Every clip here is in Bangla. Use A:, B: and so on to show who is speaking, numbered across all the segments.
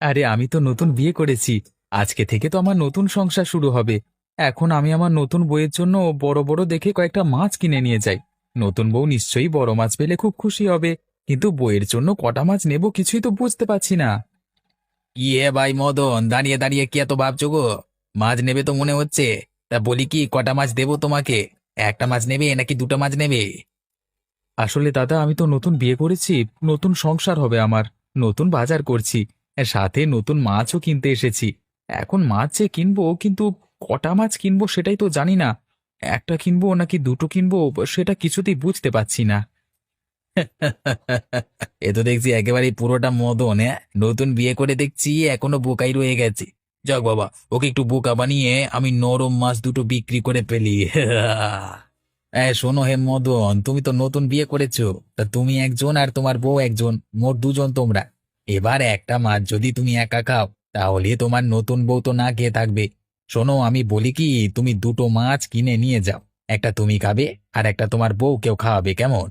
A: আরে আমি তো নতুন বিয়ে করেছি। আজকে থেকে তো আমার নতুন সংসার শুরু হবে। এখন আমি আমার নতুন বইয়ের জন্য বড় বড় দেখে কয়েকটা মাছ কিনে নিয়ে যাই। নতুন বউ নিশ্চয়ই বড় মাছ পেলে খুব খুশি হবে। কিন্তু বইয়ের জন্য কটা মাছ নেব কিছুই তো বুঝতে পারছি না। ইয়ে ভাই মদন, দাঁড়িয়ে দাঁড়িয়ে কি এত ভাবছ গো? মাছ নেবে তো মনে হচ্ছে। তা বলি কি, কটা মাছ দেবো তোমাকে? একটা মাছ নেবে নাকি দুটো মাছ নেবে? আসলে দাদা, আমি তো নতুন বিয়ে করেছি, নতুন সংসার হবে আমার। নতুন বাজার করছি। সাথে নতুন মাছও কিনতে এসেছি। এখন মাছ যে কিনবো, কিন্তু কটা মাছ কিনবো সেটাই তো জানি না। একটা কিনবো নাকি দুটো কিনবো, সেটা কিছুতেই বুঝতে পারছি না। এ তো দেখছি একেবারেই পুরোটা মদন হ্যাঁ? নতুন বিয়ে করে দেখছি, এখনও বোকাই রয়ে গেছে। যাক বাবা, ওকে একটু বোকা বানিয়ে আমি নরম মাছ দুটো বিক্রি করে পেলি হ্যাঁ শোনো হে মদন, তুমি তো নতুন বিয়ে করেছ। তা তুমি একজন আর তোমার বউ একজন, মোট দুজন তোমরা। এবার একটা মাছ যদি তুমি একা খাও, তাহলে তোমার নতুন বউ তো না খেয়ে থাকবে। শোনো, আমি বলি কি, তুমি দুটো মাছ কিনে নিয়ে যাও। একটা তুমি খাবে, আর একটা তোমার বউকেও খাওয়াবে, কেমন?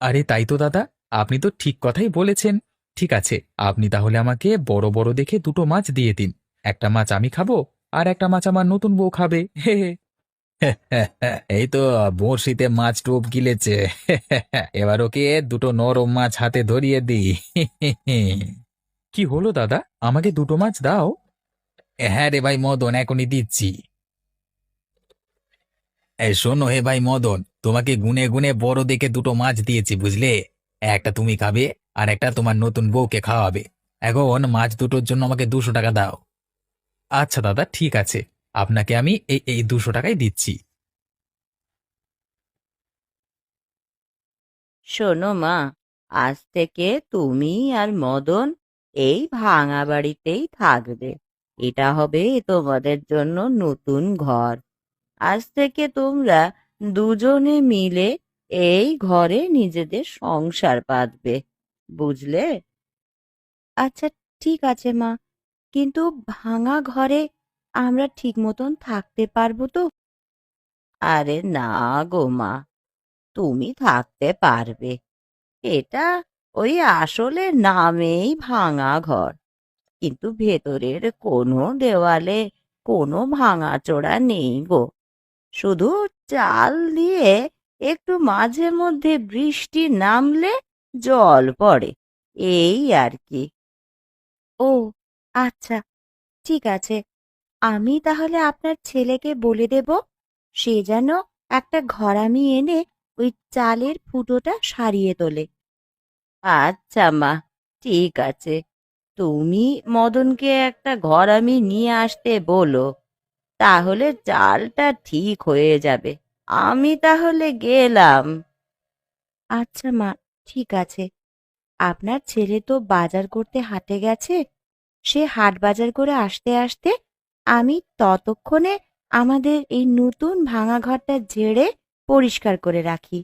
A: আরে, তাই তো দাদা, আপনি তো ঠিক কথাই বলেছেন। ঠিক আছে, আপনি তাহলে আমাকে বড় বড় দেখে দুটো মাছ দিয়ে দিন। একটা মাছ আমি খাব, আর একটা মাছ আমার নতুন বউ খাবে। হে হে। এই তো বড়শিতে মাছ টোপ গিলেছে। এবার ওকে দুটো নরম মাছ হাতে ধরিয়ে দিই। কি হলো দাদা? আমাকে দুটো মাছ দাও। হ্যাঁ রে ভাই মদন এখনই দিচ্ছি। শোনো হে ভাই মদন তোমাকে গুনে গুনে বড় দেখে দুটো মাছ দিয়েছি বুঝলে? একটা তুমি খাবে আর একটা তোমার নতুন বউকে খাওয়াবে। এখন মাছ দুটোর জন্য আমাকে দুশো টাকা দাও। আচ্ছা দাদা ঠিক আছে। আপনাকে আমি এই এই দুশো টাকাই দিচ্ছি।
B: শোনো মা, আজ থেকে তুমি আর মদন এই ভাঙা বাড়িতেই থাকবে। এটা হবে তোমাদের জন্য নতুন ঘর। আজ থেকে তোমরা দুজনে মিলে এই ঘরে নিজেদের সংসার পাতবে বুঝলে? আচ্ছা ঠিক আছে মা, কিন্তু ভাঙা ঘরে আমরা ঠিক মতন থাকতে পারব তো? আরে না গো মা তুমি থাকতে পারবে। এটা ওই আসলে নামেই ভাঙা ঘর। কিন্তু ভেতরের কোনো দেওয়ালে কোনো ভাঙাচোরা নেই গো। শুধু চাল দিয়ে একটু মাঝে মধ্যে বৃষ্টি নামলে জল পড়ে এই আর কি। ও আচ্ছা ঠিক আছে। আমি তাহলে আপনার ছেলেকে বলে দেব, সে যেন একটা ঘরামি এনে ওই চালের ফুটোটা সারিয়ে তোলে। আচ্ছা মা, ঠিক আছে। তুমি মদনকে একটা ঘরামি নিয়ে আসতে বলো, তাহলে চালটা ঠিক হয়ে যাবে। আমি তাহলে গেলাম। আচ্ছা মা, ঠিক আছে। আপনার ছেলে তো বাজার করতে হাটে গেছে, সে হাট বাজার করে আসতে আসতে আমি ততক্ষণে আমাদের এই নতুন ভাঙা ঘরটা ঝেড়ে পরিষ্কার করে রাখি।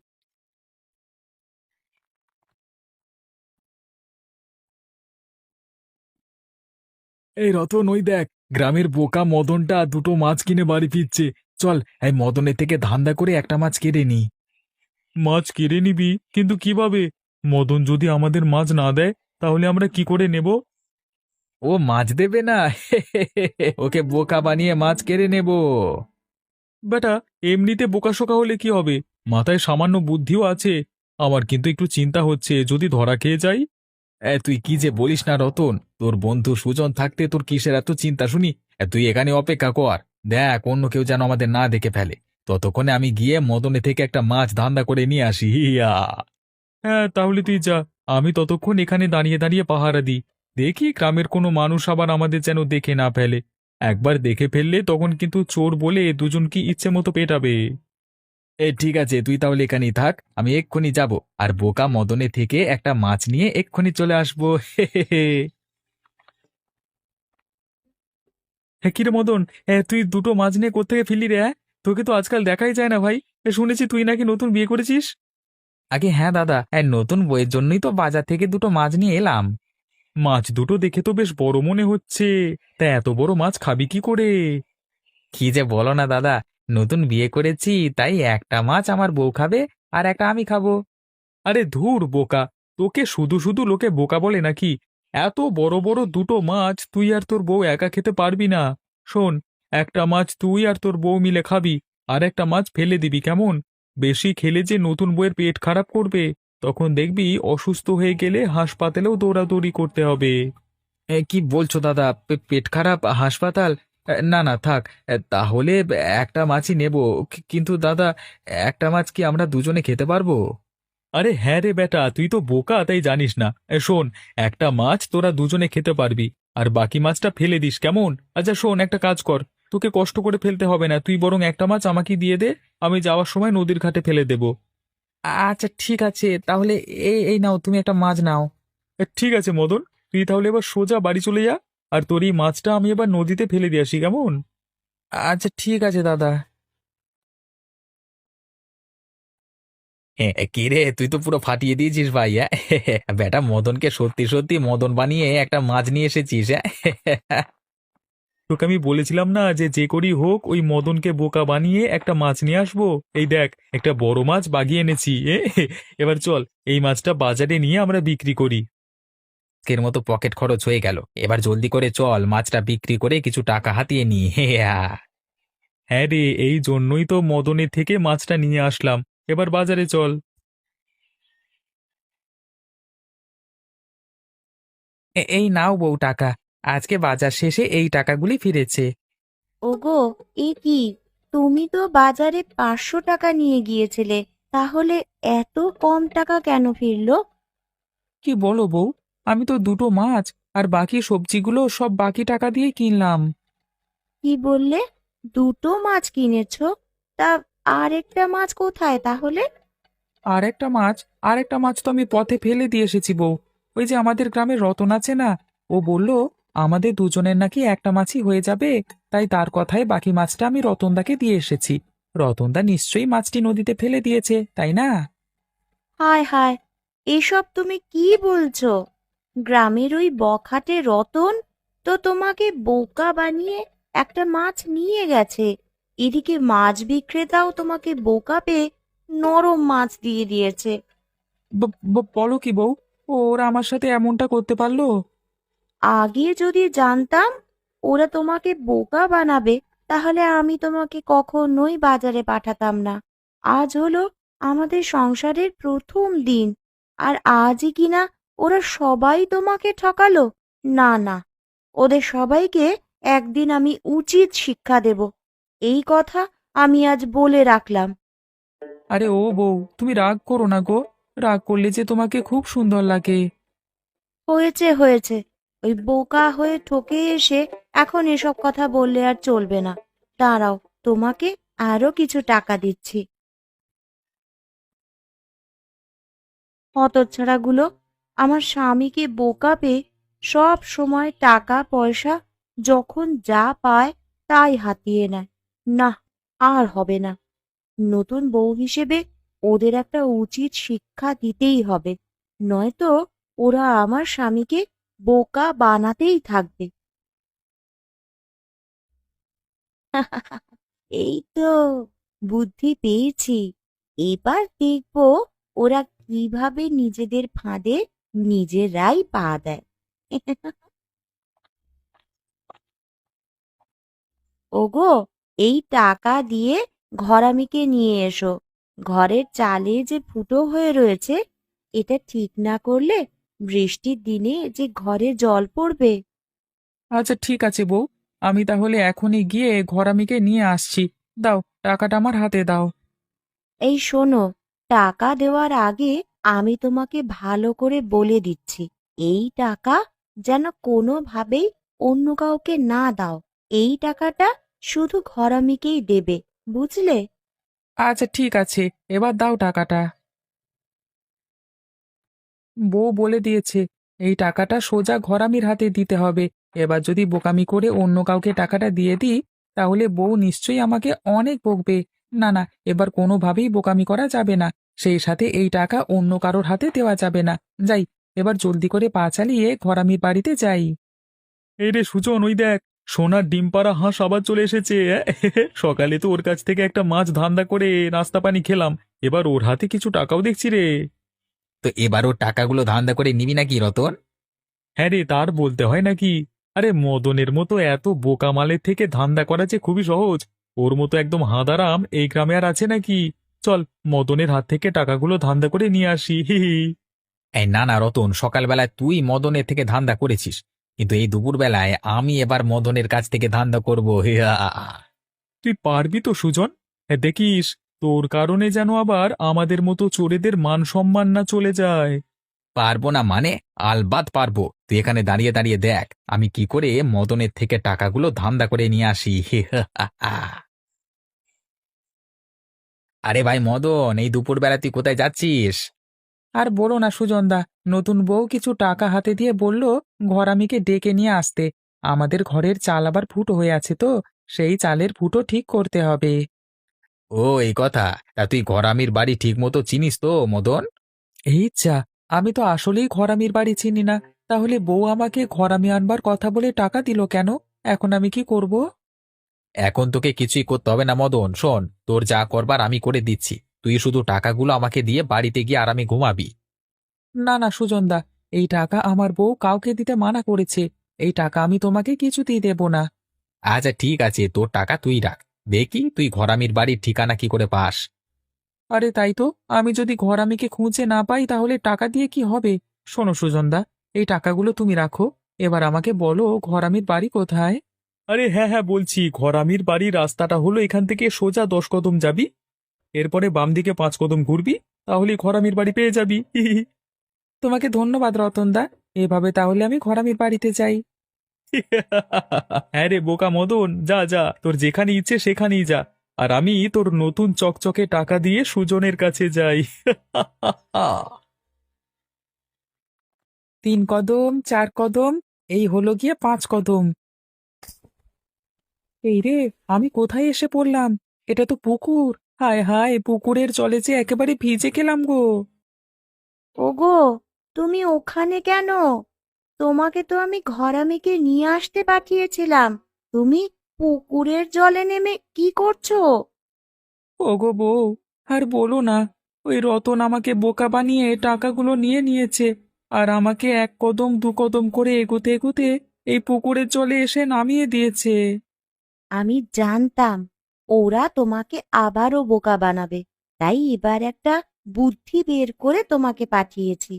A: এই রতন, ওই দেখ, গ্রামের বোকা মদনটা দুটো মাছ কিনে বাড়ি ফিরছে। চল, এই মদনের থেকে ধান্দা করে একটা মাছ কেড়ে নি মাছ কেড়ে নিবি? কিন্তু কীভাবে? মদন যদি আমাদের মাছ না দেয়, তাহলে আমরা কি করে নেব? ও মাছ দেবে না? ওকে বোকা বানিয়ে মাছ কেড়ে নেব। বেটা এমনিতে বোকাশোকা হলে কি হবে? মাথায় সামান্য বুদ্ধিও আছে। আমার কিন্তু একটু চিন্তা হচ্ছে যদি ধরা খেয়ে যাই? এ, তুই কি যে বলিস না রতন? তোর বন্ধু সুজন থাকতে তোর কিসের এত চিন্তা শুনি? এ, তুই এখানে অপেক্ষা কর। দেখ অন্য কেউ যেন আমাদের না দেখে ফেলে। ততক্ষণে আমি গিয়ে মদনে থেকে একটা মাছ ধান্দা করে নিয়ে আসি। হ্যাঁ তাহলে তুই যা। আমি ততক্ষণ এখানে দাঁড়িয়ে দাঁড়িয়ে পাহারা দিই। দেখি গ্রামের কোনো মানুষ আবার আমাদের যেন দেখে না ফেলে। একবার দেখে ফেললে তখন কিন্তু চোর বলে দুজন কি ইচ্ছে মতো পেটাবে। এ ঠিক আছে তুই তাহলে এখানেই থাক আমি এক্ষুনি যাব। আর বোকা মদনে থেকে একটা মাছ নিয়ে এক্ষুনি চলে আসব। হে। হ্যাঁ কিরে মদন এ, তুই দুটো মাছ নিয়ে কোথেকে ফিরলি রে হ্যাঁ? তোকে তো আজকাল দেখাই যায় না ভাই। শুনেছি তুই নাকি নতুন বিয়ে করেছিস? আগে হ্যাঁ দাদা হ্যাঁ নতুন বইয়ের জন্যই তো বাজার থেকে দুটো মাছ নিয়ে এলাম। মাছ দুটো দেখে তো বেশ বড় মনে হচ্ছে। তা এত বড় মাছ খাবি কি করে? কি যে বলো না দাদা, নতুন বিয়ে করেছি, তাই একটা মাছ আমার বউ খাবে আর একটা আমি খাব। আরে ধুর বোকা, তোকে শুধু শুধু লোকে বোকা বলে নাকি? এত বড় বড় দুটো মাছ তুই আর তোর বউ একা খেতে পারবি না। শোন, একটা মাছ তুই আর তোর বউ মিলে খাবি, আর একটা মাছ ফেলে দিবি, কেমন? বেশি খেলে যে নতুন বউয়ের পেট খারাপ করবে। তখন দেখবি অসুস্থ হয়ে গেলে হাসপাতালেও দৌড়াদৌড়ি করতে হবে। কি বলছো দাদা? পেট খারাপ? হাসপাতাল? না না থাক। তাহলে একটা মাছই নেব। কি- কিন্তু দাদা একটা মাছ কি আমরা দুজনে খেতে পারব? আরে হ্যাঁ রে বেটা তুই তো বোকা তাই জানিস না। এ, শোন একটা মাছ তোরা দুজনে খেতে পারবি আর বাকি মাছটা ফেলে দিস কেমন? আচ্ছা শোন একটা কাজ কর। তোকে কষ্ট করে ফেলতে হবে না তুই বরং একটা মাছ আমাকে দিয়ে দে আমি যাওয়ার সময় নদীর ঘাটে ফেলে দেব। আচ্ছা ঠিক আছে। তাহলে এই এই নাও তুমি একটা মাছ নাও। ঠিক আছে মদন। তুই তাহলে এবার সোজা বাড়ি চলে যা আর তোর এই মাছটা আমি এবার নদীতে ফেলে দিয়ে আসি কেমন? আচ্ছা ঠিক আছে দাদা। কি রে তুই তো পুরো ফাটিয়ে দিয়েছিস ভাই হ্যাঁ? বেটা মদনকে সত্যি সত্যি মদন বানিয়ে একটা মাছ নিয়ে এসেছিস হ্যাঁ? তোকে আমি বলেছিলাম না যে যে করি হোক ওই মদনকে বোকা বানিয়ে একটা মাছ নিয়ে আসব? এই দেখ একটা বড় মাছ বাগিয়ে এনেছি এ, এবার চল এই মাছটা বাজারে নিয়ে আমরা বিক্রি করি। এর মতো পকেট খরচ হয়ে গেল। এবার জলদি করে চল মাছটা বিক্রি করে কিছু টাকা হাতিয়ে নি হ্যাঁ রে এই জন্যই তো মদনের থেকে মাছটা নিয়ে আসলাম। এবার বাজারে চল। এই নাও বউ টাকা। আজকে বাজার শেষে এই টাকাগুলি ফিরেছে।
B: ওগো এ কি? তুমি তো বাজারে পাঁচশো টাকা নিয়ে গিয়েছিলে তাহলে এত কম টাকা কেন ফিরলো?
A: কি বলো বউ আমি তো দুটো মাছ আর বাকি সবজিগুলো সব বাকি টাকা দিয়ে কিনলাম।
B: কি বললে? দুটো মাছ কিনেছো? তা আরেকটা মাছ কোথায় তাহলে?
A: আর একটা মাছ আর একটা মাছ তো আমি পথে ফেলে দিয়ে এসেছি বউ। ওই যে আমাদের গ্রামের রতন আছে না ও বলল আমাদের দুজনের নাকি একটা মাছই হয়ে যাবে তাই তার কথায় বাকি মাছটা আমি রতনদাকে দিয়ে এসেছি। রতনদা নিশ্চয়ই মাছটি নদীতে ফেলে দিয়েছে তাই না?
B: হায় হায় এসব তুমি কি বলছো? গ্রামের ওই বখাটে রতন তো তোমাকে বোকা বানিয়ে একটা মাছ নিয়ে গেছে। এদিকে মাছ বিক্রেতাও তোমাকে বোকা পেয়ে নরম মাছ দিয়ে দিয়েছে।
A: বলো কি বউ ওরা আমার সাথে এমনটা করতে পারল?
B: আগে যদি জানতাম ওরা তোমাকে বোকা বানাবে তাহলে আমি তোমাকে কখনোই বাজারে পাঠাতাম না। আজ হলো আমাদের সংসারের প্রথম দিন আর আজই কিনা ওরা সবাই তোমাকে ঠকালো? না না। ওদের সবাইকে একদিন আমি উচিত শিক্ষা দেব। এই কথা আমি আজ বলে রাখলাম।
A: আরে ও বউ তুমি রাগ করো না গো। রাগ করলে যে তোমাকে খুব সুন্দর লাগে।
B: হয়েছে হয়েছে। ওই বোকা হয়ে ঠকে এসে এখন এসব কথা বললে আর চলবে না। দাঁড়াও, তোমাকে আরও কিছু টাকা দিচ্ছি। হতচ্ছাড়াগুলো, আমার স্বামীকে বোকা পেয়ে সব সময় টাকা, পয়সা যখন যা পায় তাই হাতিয়ে নেয়। না, আর হবে না। নতুন বউ হিসেবে ওদের একটা উচিত শিক্ষা দিতেই হবে। নয়তো ওরা আমার স্বামীকে বোকা বানাতেই থাকবে। এই তো বুদ্ধি পেয়েছি। এবার দেখব ওরা কীভাবে নিজেদের ফাঁদে নিজেরাই পা দেয়। ওগো, এই টাকা দিয়ে ঘরামিকে নিয়ে এসো। ঘরের চালে যে ফুটো হয়ে রয়েছে, এটা ঠিক না করলে বৃষ্টির দিনে যে ঘরে জল পড়বে।
A: আচ্ছা ঠিক আছে বউ। আমি তাহলে এখনই গিয়ে ঘরামিকে নিয়ে আসছি। দাও টাকাটা আমার হাতে দাও।
B: এই শোনো টাকা দেওয়ার আগে আমি তোমাকে ভালো করে বলে দিচ্ছি এই টাকা যেন কোনোভাবেই অন্য কাউকে না দাও। এই টাকাটা শুধু ঘরামিকেই দেবে বুঝলে?
A: আচ্ছা ঠিক আছে। এবার দাও টাকাটা। বউ বলে দিয়েছে, এই টাকাটা সোজা ঘরামির হাতে দিতে হবে। এবার যদি বোকামি করে অন্য কাউকে টাকাটা দিয়ে দিই, তাহলে বউ নিশ্চয়ই আমাকে অনেক বকবে। না না, এবার কোনোভাবেই বোকামি করা যাবে না। সেই সাথে এই টাকা অন্য কারোর হাতে দেওয়া যাবে না। যাই, এবার জলদি করে পা চালিয়ে ঘরামির বাড়িতে যাই। এই রে সুজন, ওই দেখ, সোনার ডিম পাড়া হাঁস আবার চলে এসেছে সকালে তো ওর কাছ থেকে একটা মাছ ধান্দা করে নাস্তা পানি খেলাম। এবার ওর হাতে কিছু টাকাও দেখছি রে। তো এবার ওর টাকাগুলো ধান্দা করে নিবি নাকি রতন?
C: হ্যাঁ রে তার বলতে হয় নাকি? আরে মদনের মতো এত বোকা মালের থেকে ধান্দা করা যে খুবই সহজ। ওর মতো একদম হাঁদারাম এই গ্রামে আর আছে নাকি? চল মদনের হাত থেকে টাকাগুলো ধান্দা করে নিয়ে আসি হি হি।
A: এই না না রতন সকালবেলায় তুই মদনের থেকে ধান্দা করেছিস। কিন্তু এই দুপুরবেলায় আমি এবার মদনের কাছ থেকে ধান্দা করব।
C: তুই পারবি তো সুজন? হ্যাঁ দেখিস তোর কারণে যেন আবার আমাদের মতো চোরেদের মান সম্মান না চলে যায়।
A: পারব না মানে? আলবাত পারব। তুই এখানে দাঁড়িয়ে দাঁড়িয়ে দেখ আমি কি করে মদনের থেকে টাকাগুলো ধান্দা করে নিয়ে আসি। আরে ভাই মদন এই দুপুরবেলা তুই কোথায় যাচ্ছিস? আর বলো না সুজনদা নতুন বউ কিছু টাকা হাতে দিয়ে বলল ঘরামিকে ডেকে নিয়ে আসতে। আমাদের ঘরের চাল আবার ফুটো হয়ে আছে তো সেই চালের ফুটো ঠিক করতে হবে। ও এই কথা। তা তুই ঘরামির বাড়ি ঠিক মতো চিনিস তো মদন? এই চা আমি তো আসলেই ঘরামির বাড়ি চিনি না। তাহলে বউ আমাকে ঘরামি আনবার কথা বলে টাকা দিল কেন? এখন আমি কি করব? এখন তোকে কিছুই করতে হবে না মদন। শোন তোর যা করবার আমি করে দিচ্ছি। তুই শুধু টাকাগুলো আমাকে দিয়ে বাড়িতে গিয়ে আরামে ঘুমাবি। না না সুজনদা এই টাকা আমার বউ কাউকে দিতে মানা করেছে। এই টাকা আমি তোমাকে কিছুতেই দেব না। আচ্ছা ঠিক আছে তোর টাকা তুই রাখ। দেখি তুই ঘরামির বাড়ির ঠিকানা কি করে পাস। আরে তাই তো আমি যদি ঘরামিকে খুঁজে না পাই তাহলে টাকা দিয়ে কি হবে? শোনো সুজনদা এই টাকাগুলো তুমি রাখো এবার আমাকে বলো ঘরামির বাড়ি কোথায়?
C: আরে হ্যাঁ হ্যাঁ বলছি ঘরামির বাড়ির রাস্তাটা হলো এখান থেকে সোজা দশ কদম যাবি এরপরে বাম দিকে পাঁচ কদম ঘুরবি তাহলে ঘরামির বাড়ি পেয়ে যাবি।
A: তোমাকে ধন্যবাদ রতনদা এভাবে তাহলে আমি ঘরামির বাড়িতে যাই।
C: হ্যাঁ রে বোকা মদন যা যা তোর যেখানে ইচ্ছে সেখানেই যা। আর আমি তোর নতুন চকচকে টাকা দিয়ে সুজনের কাছে যাই।
A: তিন কদম চার কদম এই হলো গিয়ে পাঁচ কদম। এই রে আমি কোথায় এসে পড়লাম? এটা তো পুকুর। হায় হায় পুকুরের জলে যে একেবারে ভিজে গেলাম গো।
B: ওগো তুমি ওখানে কেন? তোমাকে তো আমি ঘরামিকে নিয়ে আসতে পাঠিয়েছিলাম। তুমি পুকুরের জলে নেমে কি করছ?
A: ওগো বউ আর বলো না ওই রতন আমাকে বোকা বানিয়ে টাকাগুলো নিয়ে নিয়েছে আর আমাকে এক কদম দু কদম করে এগোতে এগোতে এই পুকুরের জলে এসে নামিয়ে দিয়েছে।
B: আমি জানতাম ওরা তোমাকে আবারও বোকা বানাবে তাই এবার একটা বুদ্ধি বের করে তোমাকে পাঠিয়েছি।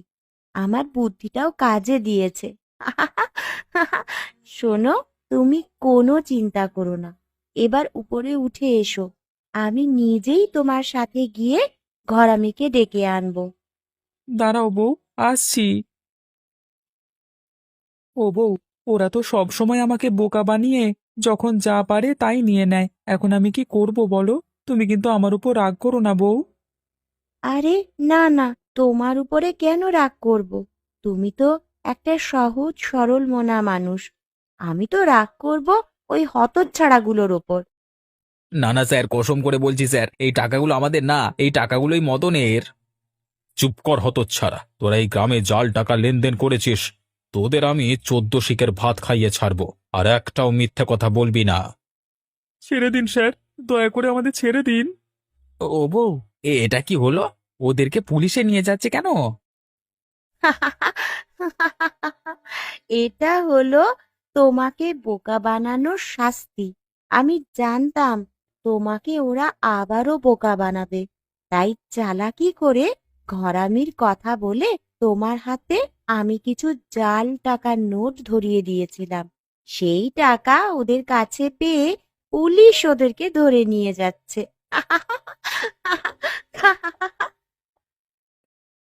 B: আমার বুদ্ধিটাও কাজে দিয়েছে। শোনো তুমি কোনো চিন্তা করো না। এবার উপরে উঠে এসো। আমি নিজেই তোমার সাথে গিয়ে ঘরামিকে ডেকে আনব।
A: দাঁড়াও বউ আসছি। ও বউ ওরা তো সব সময় আমাকে বোকা বানিয়ে যখন যা পারে তাই নিয়ে নেয়। এখন আমি কি করব বলো? তুমি কিন্তু আমার উপর রাগ করো না বউ।
B: আরে না না তোমার উপরে কেন রাগ করব? তুমি তো একটা সহজ সরল মনা মানুষ। আমি তো রাগ করব ওই হতচ্ছাড়াগুলোর ওপর।
A: না না স্যার কসম করে বলছি স্যার এই টাকাগুলো আমাদের না এই টাকাগুলোই মদনের। চুপ কর হতচ্ছাড়া তোরা এই গ্রামে জাল টাকা লেনদেন করেছিস। তোদের আমি চোদ্দ শিকের ভাত খাইয়ে ছাড়বো আর একটাও মিথ্যে কথা বলবি না।
C: ছেড়ে দিন স্যার দয়া করে আমাদের ছেড়ে দিন।
A: ও বউ এ এটা কি হলো? ওদেরকে পুলিশে নিয়ে যাচ্ছে কেন?
B: এটা হলো তোমাকে বোকা বানানোর শাস্তি। আমি জানতাম তোমাকে ওরা আবারও বোকা বানাবে। তাই চালাকি করে ঘরামির কথা বলে তোমার হাতে আমি কিছু জাল টাকার নোট ধরিয়ে দিয়েছিলাম। সেই টাকা ওদের কাছে পেয়ে পুলিশ ওদেরকে ধরে নিয়ে যাচ্ছে।